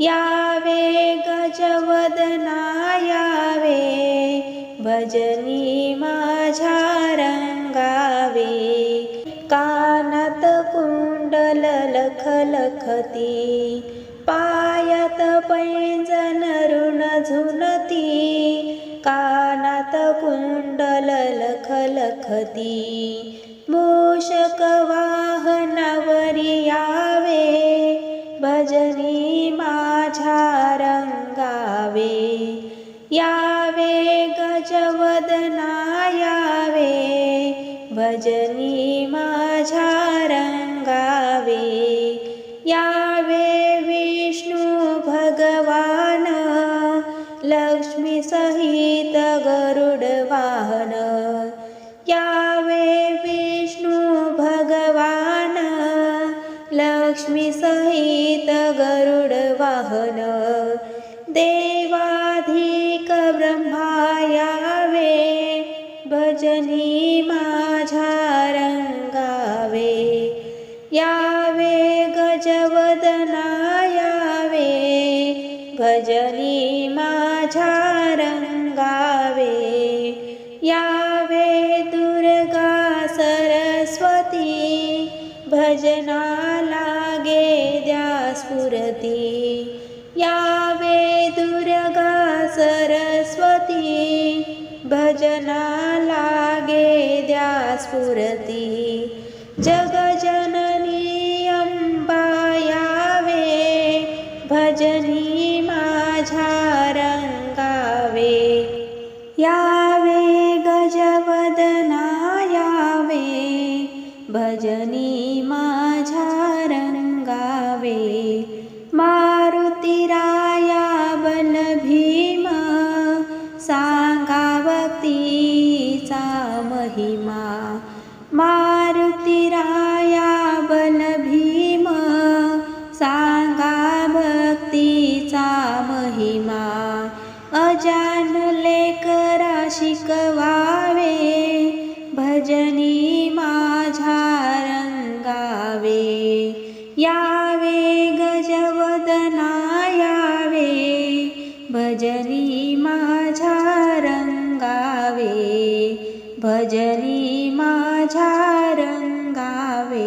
यावे गजवदना यावे भजनी माझ्या रंगावे. कानात कुंडल लख लखती पायात पैंजन ऋण झुनती. कानात कुंडल लख लखती माझ्या रंगावे यावे गजवदना यावे भजनी माझ्या रंगावे यावे विष्णू भगवान लक्ष्मी सहित गरुड वाहन लक्ष्मी सहित गरुड वाहन. देवाधिक ब्रह्मा यावे भजनी माझ्या रंगावे. यावे गजवदना यावे भजनी माझ्या रंगावे. या भजना लागे द्या स्फुरती. यावे दुर्गा सरस्वती भजना लागे द्या स्फुरती. जग महिमा. मारुतिराया बलभीम सांगा भक्तीचा महिमा. अजान लेकरा शिकवावे. भजनी माझा रंगावे. यावे गजवदना यावे. भजनी भजली माझा रङ्गावे